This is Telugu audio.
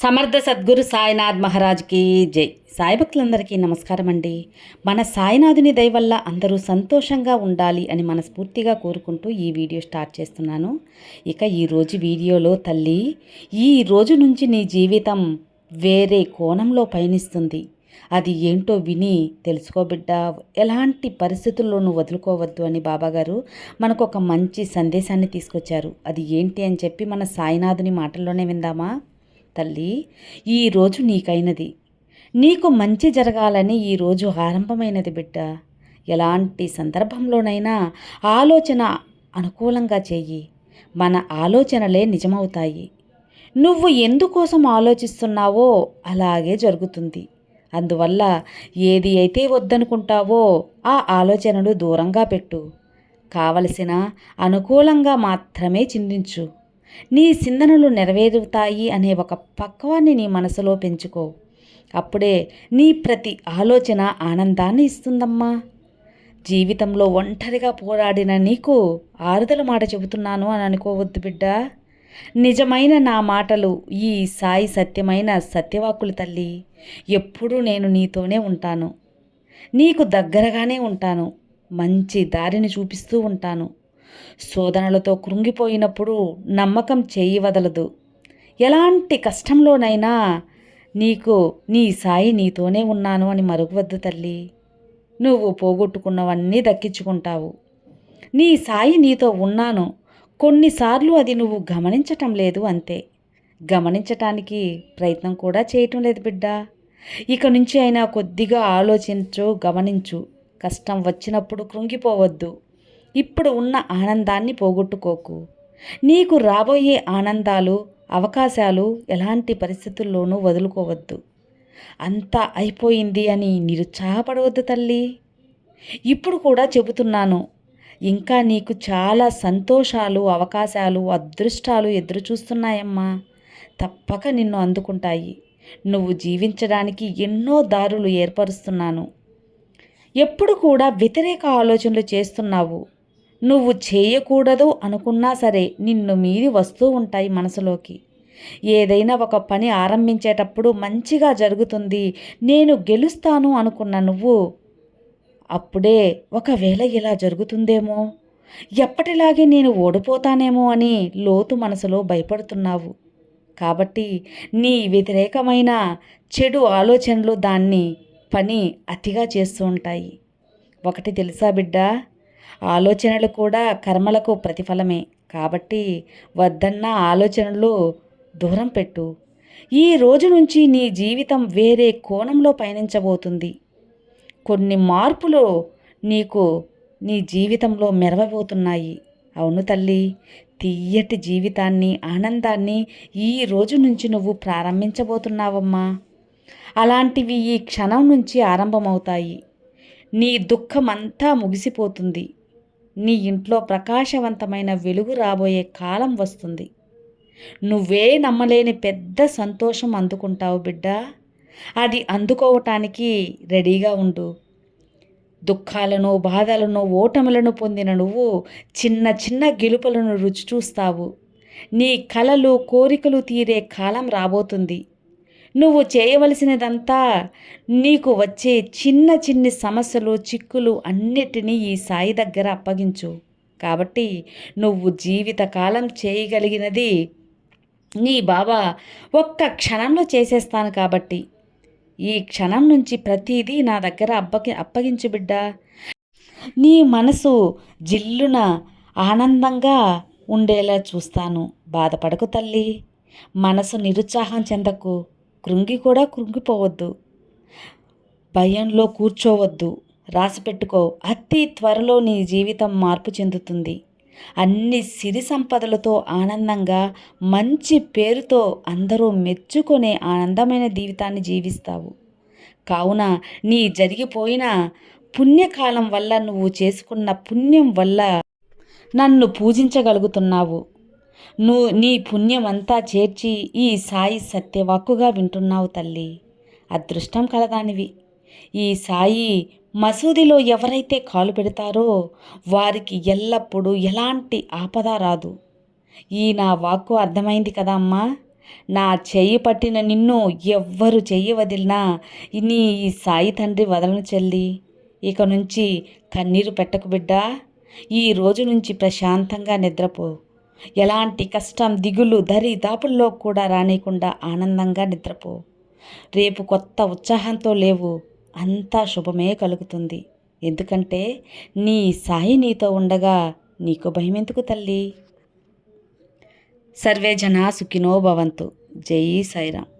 సమర్థ సద్గురు సాయినాథ్ మహారాజ్కి జై. సాయి భక్తులందరికీ నమస్కారం అండి మన సాయినాథుని దయ వల్ల అందరూ సంతోషంగా ఉండాలి అని మనస్ఫూర్తిగా కోరుకుంటూ ఈ వీడియో స్టార్ట్ చేస్తున్నాను. ఇక ఈరోజు వీడియోలో తల్లి ఈ రోజు నుంచి నీ జీవితం వేరే కోణంలో పయనిస్తుంది. అది ఏంటో విని తెలుసుకోబిడ్డ ఎలాంటి పరిస్థితుల్లోనూ వదులుకోవద్దు అని బాబాగారు మనకు ఒక మంచి సందేశాన్ని తీసుకొచ్చారు. అది ఏంటి అని చెప్పి మన సాయినాథుని మాటల్లోనే విందామా? తల్లి ఈరోజు నీకైనది. నీకు మంచి జరగాలని ఈరోజు ఆరంభమైనది బిడ్డ. ఎలాంటి సందర్భంలోనైనా ఆలోచన అనుకూలంగా చెయ్యి మన ఆలోచనలే నిజమవుతాయి. నువ్వు ఎందుకోసం ఆలోచిస్తున్నావో అలాగే జరుగుతుంది. అందువల్ల ఏది అయితే వద్దనుకుంటావో ఆ ఆలోచనలు దూరంగా పెట్టు. కావలసిన అనుకూలంగా మాత్రమే చిందించు నీ చిందనలు నెరవేరుతాయి అనే ఒక పక్వాన్ని నీ మనసులో పెంచుకో. అప్పుడే నీ ప్రతి ఆలోచన ఆనందాన్ని ఇస్తుందమ్మా. జీవితంలో ఒంటరిగా పోరాడిన నీకు ఆరుదల మాట చెబుతున్నాను అని అనుకోవద్దు బిడ్డ. నిజమైన నా మాటలు ఈ సాయి సత్యమైన సత్యవాకులు తల్లి. ఎప్పుడూ నేను నీతోనే ఉంటాను. నీకు దగ్గరగానే ఉంటాను. మంచి దారిని చూపిస్తూ ఉంటాను. శోధనలతో కృంగిపోయినప్పుడు నమ్మకం చేయి వదలదు. ఎలాంటి కష్టంలోనైనా నీకు నీ సాయి నీతోనే ఉన్నాను అని మరుగువద్దు తల్లి. నువ్వు పోగొట్టుకున్నవన్నీ దక్కించుకుంటావు. నీ సాయి నీతో ఉన్నాను. కొన్నిసార్లు అది నువ్వు గమనించటం లేదు అంతే. గమనించటానికి ప్రయత్నం కూడా చేయటం లేదు బిడ్డ. ఇక నుంచి అయినా కొద్దిగా ఆలోచించు గమనించు. కష్టం వచ్చినప్పుడు కృంగిపోవద్దు. ఇప్పుడు ఉన్న ఆనందాన్ని పోగొట్టుకోకు. నీకు రాబోయే ఆనందాలు అవకాశాలు ఎలాంటి పరిస్థితుల్లోనూ వదులుకోవద్దు. అంతా అయిపోయింది అని నిరుత్సాహపడవద్దు తల్లి. ఇప్పుడు కూడా చెబుతున్నాను ఇంకా నీకు చాలా సంతోషాలు అవకాశాలు అదృష్టాలు ఎదురు చూస్తున్నాయమ్మా తప్పక నిన్ను అందుకుంటాయి. నువ్వు జీవించడానికి ఎన్నో దారులు ఏర్పరుస్తున్నాను. ఎప్పుడు కూడా వ్యతిరేక ఆలోచనలు చేస్తున్నావు. నువ్వు చేయకూడదు అనుకున్నా సరే నిన్ను మీది వస్తూ ఉంటాయి మనసులోకి. ఏదైనా ఒక పని ఆరంభించేటప్పుడు మంచిగా జరుగుతుంది నేను గెలుస్తాను అనుకున్న నువ్వు అప్పుడే ఒకవేళ ఇలా జరుగుతుందేమో? ఎప్పటిలాగే నేను ఓడిపోతానేమో అని లోతు మనసులో భయపడుతున్నావు. కాబట్టి నీ వ్యతిరేకమైన చెడు ఆలోచనలు దాన్ని పని అతిగా చేస్తూ ఉంటాయి. ఒకటి తెలుసా బిడ్డా? ఆలోచనలు కూడా కర్మలకు ప్రతిఫలమే. కాబట్టి వద్దన్న ఆలోచనలు దూరం పెట్టు. ఈ రోజు నుంచి నీ జీవితం వేరే కోణంలో పయనించబోతుంది. కొన్ని మార్పులు నీకు నీ జీవితంలో మెరవబోతున్నాయి. అవును తల్లి తీయటి జీవితాన్ని ఆనందాన్ని ఈ రోజు నుంచి నువ్వు ప్రారంభించబోతున్నావమ్మా. అలాంటివి ఈ క్షణం నుంచి ఆరంభమవుతాయి. నీ దుఃఖమంతా ముగిసిపోతుంది. నీ ఇంట్లో ప్రకాశవంతమైన వెలుగు రాబోయే కాలం వస్తుంది. నువ్వే నమ్మలేని పెద్ద సంతోషం అందుకుంటావు బిడ్డ. అది అందుకోవటానికి రెడీగా ఉండు. దుఃఖాలను బాధలను ఓటములను పొందిన నువ్వు చిన్న చిన్న గెలుపులను రుచి చూస్తావు. నీ కలలు కోరికలు తీరే కాలం రాబోతుంది. నువ్వు చేయవలసినదంతా నీకు వచ్చే చిన్న చిన్ని సమస్యలు చిక్కులు అన్నిటినీ ఈ సాయి దగ్గర అప్పగించు. కాబట్టి నువ్వు జీవితకాలం చేయగలిగినది నీ బాబా ఒక్క క్షణంలో చేసేస్తాను కాబట్టి. ఈ క్షణం నుంచి ప్రతిదీ నా దగ్గర అప్పగి అప్పగించు బిడ్డ. నీ మనసు జిల్లున ఆనందంగా ఉండేలా చూస్తాను. బాధపడకు తల్లి. మనసు నిరుత్సాహం చెందకు. కృంగి కూడా కృంగిపోవద్దు. భయంలో కూర్చోవద్దు. రాసిపెట్టుకో అతి త్వరలో నీ జీవితం మార్పు చెందుతుంది. అన్ని సిరి సంపదలతో ఆనందంగా మంచి పేరుతో అందరూ మెచ్చుకునే ఆనందమైన జీవితాన్ని జీవిస్తావు. కావున నీ జరిగిపోయిన పుణ్యకాలం వల్ల నువ్వు చేసుకున్న పుణ్యం వల్ల నన్ను పూజించగలుగుతున్నావు. నువ్వు నీ పుణ్యమంతా చేర్చి ఈ సాయి సత్యవాక్కుగా వింటున్నావు తల్లి. అదృష్టం కలదానివి. ఈ సాయి మసూదిలో ఎవరైతే కాలు పెడతారో వారికి ఎల్లప్పుడూ ఎలాంటి ఆపద రాదు. ఈ నా వాక్కు అర్థమైంది కదా అమ్మా. నా చెయ్యి పట్టిన నిన్ను ఎవ్వరు చెయ్యి వదిలినా నీ ఈ సాయి తండ్రి వదలను చెల్లి. ఇక నుంచి కన్నీరు పెట్టకు బిడ్డా. ఈ రోజు నుంచి ప్రశాంతంగా నిద్రపో. ఎలాంటి కష్టం దిగులు దరి దాపుల్లో కూడా రానియకుండా ఆనందంగా నిద్రపో. రేపు కొత్త ఉత్సాహంతో లేవు అంతా శుభమే కలుగుతుంది. ఎందుకంటే నీ సాయి నీతో ఉండగా నీకు భయమెందుకు తల్లి? సర్వే జనా సుఖినో భవంతు. జై సాయిరామ్.